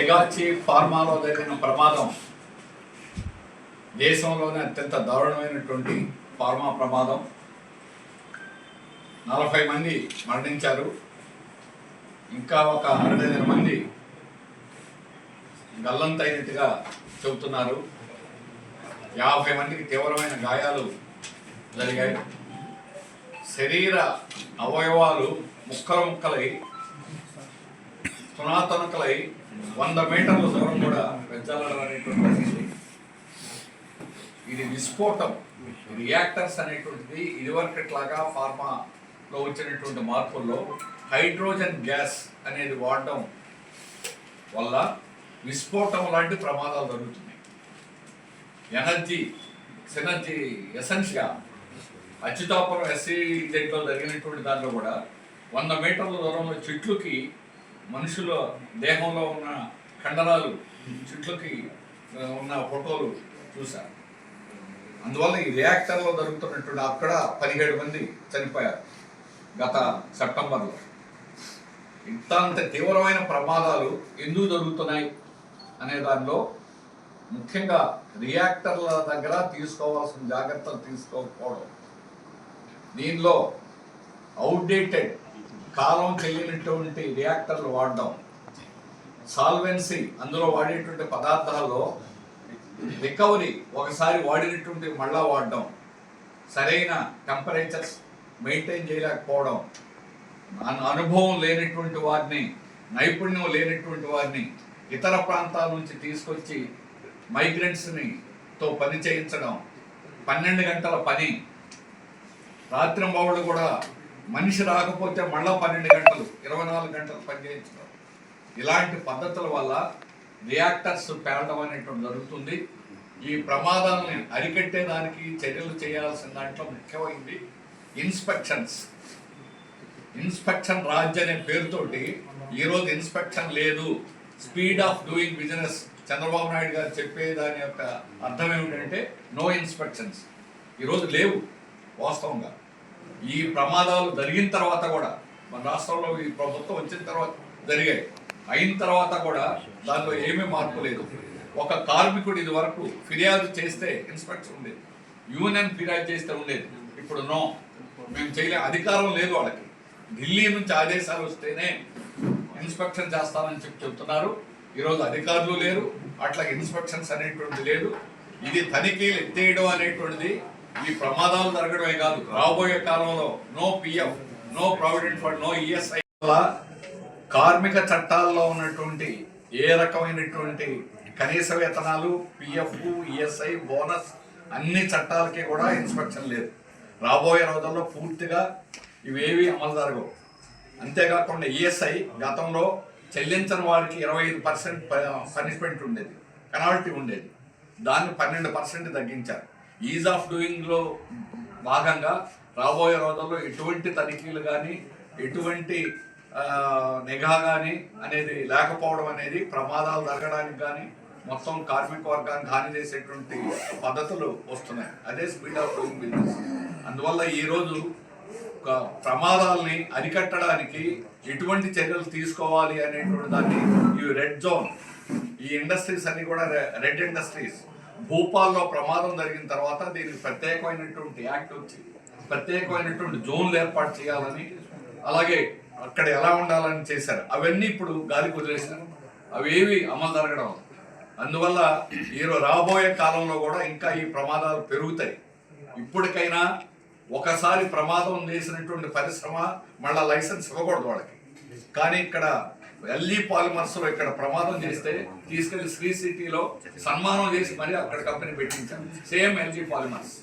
తెగాచి ఫార్మాలో జరిగిన ప్రమాదం దేశంలోనే అత్యంత దారుణమైనటువంటి ఫార్మా ప్రమాదం. నలభై మంది మరణించారు. ఇంకా ఒక అరవై మంది గల్లంతైనట్టుగా చెబుతున్నారు. యాభై మందికి తీవ్రమైన గాయాలు జరిగాయి. శరీర అవయవాలు ముక్కలు ముక్కలై తునాతునకలై వంద మీటర్ల దూరం కూడా పెంచాలనేటువంటి అనేటువంటి ఇది విస్ఫోటం. రియాక్టర్స్ అనేటువంటిది ఇదివరకట్లాగా ఫార్మాలో వచ్చినటువంటి మార్పుల్లో హైడ్రోజన్ గ్యాస్ అనేది వాడడం వల్ల విస్ఫోటం లాంటి ప్రమాదాలు జరుగుతున్నాయి. ఎనర్జీ సినర్జీ ఎసెన్స్గా అచ్యుతాపురం ఎస్సీ జెడ్లో జరిగినటువంటి దాంట్లో కూడా వంద మీటర్ల దూరంలో చెట్లుకి మనుషుల దేహంలో ఉన్న కండరాలు చెట్లకి ఉన్న ఫోటోలు చూశారు అందువల్ల ఈ రియాక్టర్లో జరుగుతున్నటువంటి అక్కడ పదిహేడు మంది చనిపోయారు గత సెప్టెంబర్లో. ఇంత అంత తీవ్రమైన ప్రమాదాలు ఎందుకు జరుగుతున్నాయి అనే దానిలో ముఖ్యంగా రియాక్టర్ల దగ్గర తీసుకోవాల్సిన జాగ్రత్తలు తీసుకోకపోవడం. దీనిలో అవుట్డేటెడ్ కాలం చెల్లినటువంటి రియాక్టర్లు వాడడం. సాల్వెన్సీ అందులో వాడేటువంటి పదార్థాల్లో రికవరీ ఒకసారి వాడినటువంటి మళ్ళా వాడడం. సరైన టెంపరేచర్స్ మెయింటైన్ చేయలేకపోవడం. అనుభవం లేనటువంటి వారిని నైపుణ్యం లేనటువంటి వారిని ఇతర ప్రాంతాల నుంచి తీసుకొచ్చి మైగ్రెంట్స్ని తో పని చేయించడం. పన్నెండు గంటల పని. రాత్రింబవళ్ళు కూడా మనిషి రాకపోతే మళ్ళా పన్నెండు గంటలు ఇరవై నాలుగు గంటలు పనిచేయించడం ఇలాంటి పద్ధతుల వల్ల రియాక్టర్స్ పేరడం అనేటువంటి జరుగుతుంది. ఈ ప్రమాదాలని అరికట్టేదానికి చర్యలు చేయాల్సిన దాంట్లో ముఖ్యమైనది ఇన్స్పెక్షన్స్. ఇన్స్పెక్షన్ రాజ్ అనే పేరుతోటి ఈరోజు ఇన్స్పెక్షన్ లేదు. Speed of doing business Chandrababu Naidu గారు చెప్పే దాని యొక్క అర్థం ఏమిటంటే నో ఇన్స్పెక్షన్స్. ఈరోజు లేవు వాస్తవంగా. ఈ ప్రమాదాలు జరిగిన తర్వాత కూడా మన రాష్ట్రంలో ఈ ప్రభుత్వం వచ్చిన తర్వాత జరిగాయి. అయిన తర్వాత కూడా దాంట్లో ఏమీ మార్పు లేదు. ఒక కార్మికుడు ఇది వరకు ఫిర్యాదు చేస్తే ఇన్స్పెక్టర్ ఉండేది. యూనియన్ ఫిర్యాదు చేస్తే ఉండేది. ఇప్పుడు నో. మేము చేయలే అధికారం లేదు వాళ్ళకి. ఢిల్లీ నుంచి ఆదేశాలు వస్తేనే ఇన్స్పెక్షన్ చేస్తామని చెప్పి చెప్తున్నారు. ఈరోజు అధికారులు లేరు. అట్లా ఇన్స్పెక్షన్స్ అనేటువంటిది లేదు. ఇది తనిఖీలు ఎత్తేయడం అనేటువంటిది ఈ ప్రమాదాలు జరగడమే కాదు రాబోయే కాలంలో no PF no provident fund no ESI కార్మిక చట్టాల్లో ఉన్నటువంటి ఏ రకమైనటువంటి కనీస వేతనాలు పిఎఫ్ ఈఎస్ఐ బోనస్ అన్ని చట్టాలకి కూడా ఇన్స్పెక్షన్ లేదు. రాబోయే రోజుల్లో పూర్తిగా ఇవేవి అమలు జరగవు. అంతేకాకుండా ఈఎస్ఐ గతంలో చెల్లించని వారికి ఇరవై ఐదు పర్సెంట్ పనిష్మెంట్ ఉండేది పెనాల్టీ ఉండేది. దాన్ని పన్నెండు పర్సెంట్ తగ్గించారు. ఈజ్ ఆఫ్ డూయింగ్లో భాగంగా రాబోయే రోజుల్లో ఎటువంటి తనిఖీలు కానీ ఎటువంటి నిఘా కానీ అనేది లేకపోవడం అనేది ప్రమాదాలు జరగడానికి కానీ మొత్తం కార్మిక వర్గానికి హాని చేసేటువంటి పద్ధతులు వస్తున్నాయి. అదే స్పీడ్ ఆఫ్ డూయింగ్ బిజినెస్ అందువల్ల ఈరోజు ఒక ప్రమాదాలని అరికట్టడానికి ఎటువంటి చర్యలు తీసుకోవాలి అనేటువంటి దాన్ని ఈ రెడ్ జోన్ ఈ ఇండస్ట్రీస్ అన్ని కూడా రె- రెడ్ ఇండస్ట్రీస్ భూపాల్లో ప్రమాదం జరిగిన తర్వాత దీనికి ప్రత్యేకమైనటువంటి యాక్ట్ వచ్చి ప్రత్యేకమైనటువంటి జోన్లు ఏర్పాటు చేయాలని అలాగే అక్కడ ఎలా ఉండాలని చేశారు. అవన్నీ ఇప్పుడు గాలికి వదిలేశారు. అవేవి అమలు జరగడం అందువల్ల ఈరోజు రాబోయే కాలంలో కూడా ఇంకా ఈ ప్రమాదాలు పెరుగుతాయి. ఇప్పటికైనా ఒకసారి ప్రమాదం చేసినటువంటి పరిశ్రమ మళ్ళా లైసెన్స్ ఇవ్వకూడదు వాళ్ళకి. కానీ ఇక్కడ ఎల్ఈ పాలిమర్స్లో ఇక్కడ ప్రమాదం చేస్తే తీసుకెళ్ళి శ్రీ సిటీలో సన్మానం చేసి మరి అక్కడ కంపెనీ పెట్టించాం సేమ్ ఎల్జీ పాలిమర్స్.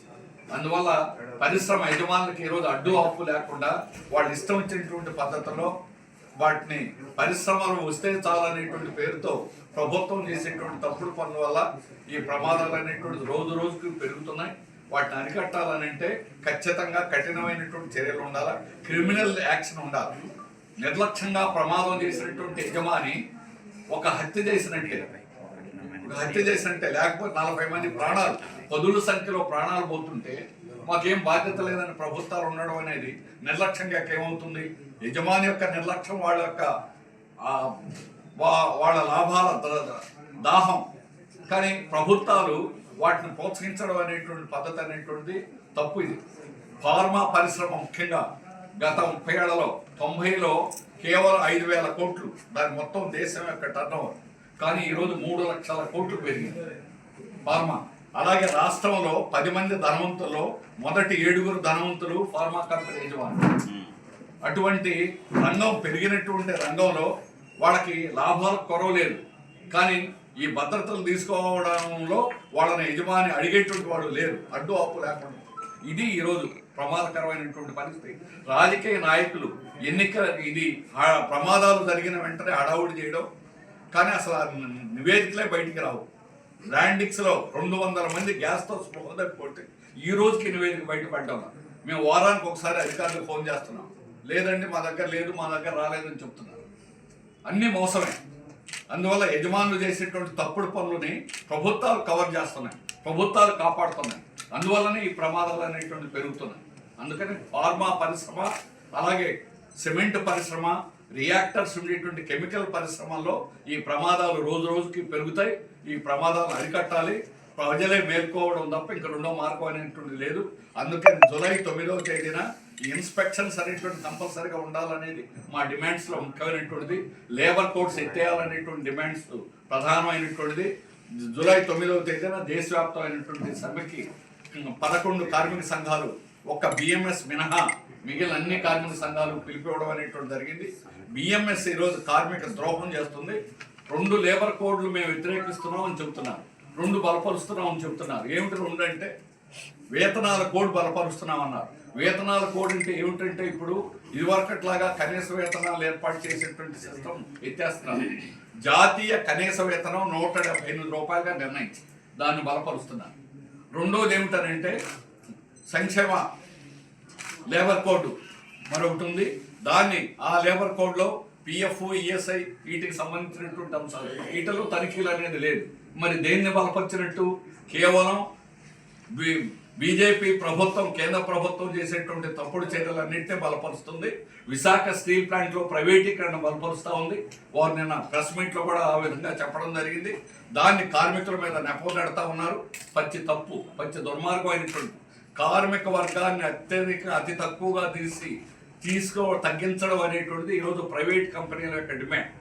అందువల్ల పరిశ్రమ యజమానులకు ఈరోజు అడ్డు అప్పు లేకుండా వాళ్ళు ఇష్టం వచ్చినటువంటి పద్ధతిలో వాటిని పరిశ్రమలు వస్తే చాలనేటువంటి పేరుతో ప్రభుత్వం చేసేటువంటి తప్పుడు పనుల వల్ల ఈ ప్రమాదాలు అనేటువంటి రోజు రోజుకు పెరుగుతున్నాయి. వాటిని అరికట్టాలని అంటే ఖచ్చితంగా కఠినమైనటువంటి చర్యలు ఉండాలి? క్రిమినల్ యాక్షన్ ఉండాలి? నిర్లక్ష్యంగా ప్రమాదం చేసినటువంటి యజమాని ఒక హత్య చేసినట్టే. ఒక హత్య చేసినట్టే. లేకపోతే నలభై మంది ప్రాణాలు పదుల సంఖ్యలో ప్రాణాలు పోతుంటే మాకేం బాధ్యత లేదని ప్రభుత్వాలు ఉండడం అనేది నిర్లక్ష్యంగా ఏమవుతుంది? యజమాని యొక్క నిర్లక్ష్యం వాళ్ళ యొక్క వా వాళ్ళ లాభాల దాహం. కానీ ప్రభుత్వాలు వాటిని ప్రోత్సహించడం అనేటువంటి పద్ధతి అనేటువంటిది తప్పు ఇది. ఫార్మా పరిశ్రమ ముఖ్యంగా గత ముప్పై ఏళ్ళలో తొంభైలో కేవలం ఐదు వేల కోట్లు. దాని మొత్తం దేశం యొక్క టర్న్ కానీ ఈరోజు మూడు లక్షల కోట్లు పెరిగింది. ఫార్మా. అలాగే రాష్ట్రంలో పది మంది ధనవంతుల్లో మొదటి ఏడుగురు ధనవంతులు ఫార్మా కంపెనీ యజమానులు. అటువంటి రంగం పెరిగినటువంటి రంగంలో వాళ్ళకి లాభాలు కొరవ లేదు కానీ ఈ భద్రతలు తీసుకోవడంలో వాళ్ళని యజమాని అడిగేటువంటి వాడు లేరు. అడ్డు అప్పు లేకుండా. ఇది ఈరోజు ప్రమాదకరమైనటువంటి పరిస్థితి. రాజకీయ నాయకులు ఎన్నికల ఇది ప్రమాదాలు జరిగిన వెంటనే హడావుడి చేయడం కానీ అసలు ఆ నివేదికలే బయటికి రావు. ల్యాండింగ్స్లో రెండు వందల మంది గ్యాస్తో స్పృహ తప్పిపోతే ఈ రోజుకి నివేదిక బయటపడ్డాం. మేము వారానికి ఒకసారి అధికారులకు ఫోన్ చేస్తున్నాం. లేదండి మా దగ్గర లేదు మా దగ్గర రాలేదని చెప్తున్నారు. అన్నీ మోసమే. అందువల్ల యజమానులు చేసేటువంటి తప్పుడు పనులని ప్రభుత్వాలు కవర్ చేస్తున్నాయి. ప్రభుత్వాలు కాపాడుతున్నాయి. అందువల్లనే ఈ ప్రమాదాలు అనేటువంటి పెరుగుతున్నాయి. అందుకని ఫార్మా పరిశ్రమ అలాగే సిమెంట్ పరిశ్రమ రియాక్టర్స్ ఉండేటువంటి కెమికల్ పరిశ్రమల్లో ఈ ప్రమాదాలు రోజు రోజుకి పెరుగుతాయి. ఈ ప్రమాదాలను అరికట్టాలి. ప్రజలే మేల్కోవడం తప్ప ఇంకా రెండో మార్గం అనేటువంటిది లేదు. అందుకని జూలై తొమ్మిదవ తేదీన ఈ ఇన్స్పెక్షన్స్ అనేటువంటి కంపల్సరీగా ఉండాలనేది మా డిమాండ్స్లో ముఖ్యమైనటువంటిది. లేబర్ కోడ్స్ ఎత్తేయాలనేటువంటి డిమాండ్స్ ప్రధానమైనటువంటిది. జూలై తొమ్మిదవ తేదీన దేశవ్యాప్తమైనటువంటి సమ్మెకి పదకొండు కార్మిక సంఘాలు ఒక్క బిఎంఎస్ మినహా మిగిలిన అన్ని కార్మిక సంఘాలు పిలిపివ్వడం అనేటువంటి జరిగింది. బిఎంఎస్ ఈరోజు కార్మిక ద్రోహం చేస్తుంది. రెండు లేబర్ కోడ్లు మేము వ్యతిరేకిస్తున్నాం అని చెబుతున్నారు. రెండు బలపరుస్తున్నాం అని చెబుతున్నారు. ఏమిటి రెండు అంటే? వేతనాల కోడ్ బలపరుస్తున్నాం అన్నారు. వేతనాల కోడ్ అంటే ఏమిటంటే ఇప్పుడు ఇదివరకట్లాగా కనీస వేతనాలు ఏర్పాటు చేసేటువంటి సిస్టమ్ ఎత్తేస్తున్నారు. జాతీయ కనీస వేతనం నూట డెబ్బై ఎనిమిది రూపాయలుగా నిర్ణయించి దాన్ని బలపరుస్తున్నారు. రెండోది ఏమిటనంటే సంక్షేమ లేబర్ కోడ్ మరొకటి ఉంది. దాన్ని ఆ లేబర్ కోడ్లో పిఎఫ్ ఈఎస్ఐ వీటికి సంబంధించినటువంటి అంశాలు. వీటిలో తనిఖీలు అనేది లేదు. మరి దేన్ని బలపరిచినట్టు? కేవలం బీజేపీ ప్రభుత్వం కేంద్ర ప్రభుత్వం చేసేటువంటి తప్పుడు చర్యలన్నింటినీ బలపరుస్తుంది. విశాఖ స్టీల్ ప్లాంట్లో ప్రైవేటీకరణ బలపరుస్తూ ఉంది. వారు నిన్న ప్రెస్ మీట్లో కూడా ఆ విధంగా చెప్పడం జరిగింది. దాన్ని కార్మికుల మీద నెపం నెడతా ఉన్నారు. పచ్చి తప్పు పచ్చి దుర్మార్గం అయినటువంటి కార్మిక వర్గాన్ని అత్యధిక అతి తక్కువగా తీసి తీసుకో తగ్గించడం అనేటువంటిది ఈరోజు ప్రైవేట్ కంపెనీల యొక్క డిమాండ్.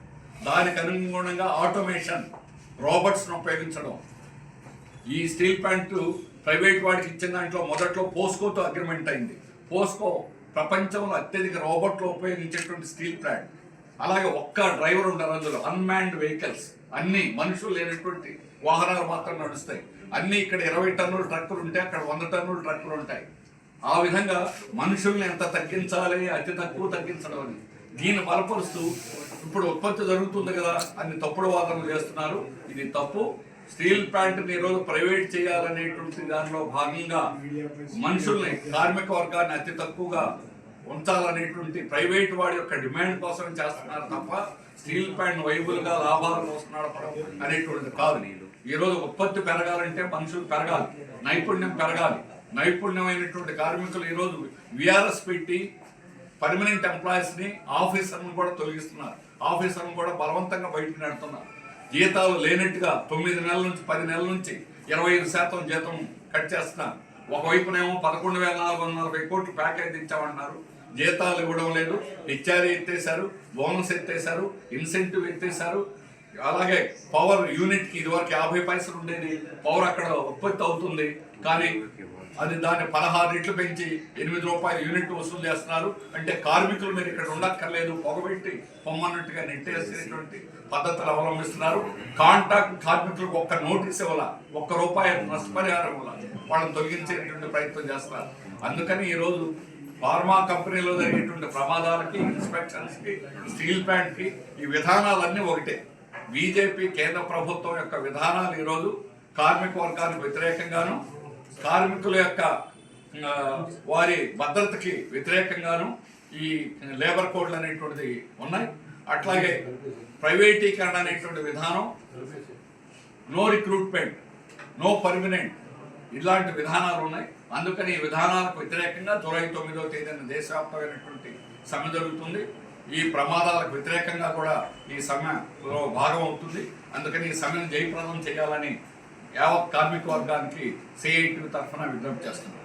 దానికి అనుగుణంగా ఆటోమేషన్ రోబోట్స్ను ఉపయోగించడం. ఈ స్టీల్ ప్లాంట్ ప్రైవేట్ వాడికి ఇచ్చిన దాంట్లో మొదట్లో పోస్కోతో అగ్రిమెంట్ అయింది. పోస్కో ప్రపంచంలో అత్యధిక రోబోట్లు ఉపయోగించేటువంటి స్టీల్ ప్లాంట్. అలాగే ఒక్క డ్రైవర్ ఉండరు అందులో. Unmanned vehicles. అన్ని మనుషులు లేనటువంటి వాహనాలు మాత్రం నడుస్తాయి. అన్ని ఇక్కడ ఇరవై టన్నుల ట్రక్కులు ఉంటాయి అక్కడ వంద టన్నుల ట్రక్కులు ఉంటాయి. ఆ విధంగా మనుషుల్ని ఎంత తగ్గించాలి అతి తక్కువ తగ్గించడం అని. దీన్ని బలపరుస్తూ ఇప్పుడు ఉత్పత్తి జరుగుతుంది కదా అన్ని తప్పుడు వాదనలు చేస్తున్నారు. ఇది తప్పు. స్టీల్ ప్లాంట్ని ఈరోజు ప్రైవేట్ చేయాలనేటువంటి దానిలో భాగంగా మనుషుల్ని కార్మిక వర్గాన్ని అతి తక్కువగా ఉంచాలనేటువంటి ప్రైవేట్ వాడి యొక్క డిమాండ్ కోసం చేస్తున్నారు తప్ప స్టీల్ ప్లాంట్ వైబుల్గా లాభాలు వస్తున్నాడు అనేటువంటిది కాదు నీళ్ళు. ఈరోజు ఉత్పత్తి పెరగాలంటే మనుషులు పెరగాలి. నైపుణ్యం పెరగాలి. నైపుణ్యమైనటువంటి కార్మికులు ఈరోజు విఆర్ఎస్ పెట్టి పర్మనెంట్ ఎంప్లాయీస్ని ఆఫీసర్ను కూడా తొలగిస్తున్నారు. ఆఫీసర్ను కూడా బలవంతంగా బయటకు నెడుతున్నారు. జీతాలు లేనట్టుగా తొమ్మిది నెలల నుంచి పది నెలల నుంచి ఇరవై ఐదు శాతం జీతం కట్ చేస్తున్నారు. ఒకవైపునేమో పదకొండు వేల నాలుగు వందల నలభై కోట్లు ప్యాకేజ్ ఇచ్చామన్నారు. జీతాలు ఇవ్వడం లేదు. హెచ్ఆర్ఏ ఎత్తేసారు బోనస్ ఎత్తేసారు ఇన్సెంటివ్ ఎత్తేసారు అలాగే పవర్ యూనిట్కి ఇదివరకు యాభై పైసలు ఉండేది. పవర్ అక్కడ ఉత్పత్తి అవుతుంది. కానీ అది దాన్ని పదహారు రెట్లు పెంచి ఎనిమిది రూపాయల యూనిట్ వసూలు చేస్తున్నారు. అంటే కార్మికులు మీరు ఇక్కడ ఉండక్కర్లేదు. పొగబెట్టి పొమ్మన్నట్టుగా నెట్టేసేటువంటి పద్ధతులు అవలంబిస్తున్నారు. కాంట్రాక్ట్ కార్మికులకు ఒక్క నోటీస్ ఇవ్వాల. ఒక్క రూపాయి నష్టపరిహారం ఇవ్వాల. వాళ్ళని తొలగించేటువంటి ప్రయత్నం చేస్తున్నారు. అందుకని ఈరోజు ఫార్మా కంపెనీలో జరిగేటువంటి ప్రమాదాలకి ఇన్స్పెక్షన్స్కి స్టీల్ ప్లాంట్కి ఈ విధానాలన్నీ ఒకటే. బీజేపీ కేంద్ర ప్రభుత్వం యొక్క విధానాలు ఈరోజు కార్మిక వర్గానికి వ్యతిరేకంగాను కార్మికుల యొక్క వారి భద్రతకి వ్యతిరేకంగాను ఈ లేబర్ కోడ్లు అనేటువంటిది ఉన్నాయి. అట్లాగే ప్రైవేటీకరణ అనేటువంటి విధానం నో రిక్రూట్మెంట్ నో పర్మనెంట్ ఇలాంటి విధానాలు ఉన్నాయి. అందుకని ఈ విధానాలకు వ్యతిరేకంగా జూలై తొమ్మిదో తేదీన దేశవ్యాప్తమైనటువంటి సమ్మె జరుగుతుంది. ఈ ప్రమాదాలకు వ్యతిరేకంగా కూడా ఈ సమ్మెలో భాగం అవుతుంది. అందుకని ఈ సమ్మెను జయప్రదం చేయాలని యావత్ కార్మిక వర్గానికి సిఐటి తరఫున విజ్ఞప్తి చేస్తున్నాం.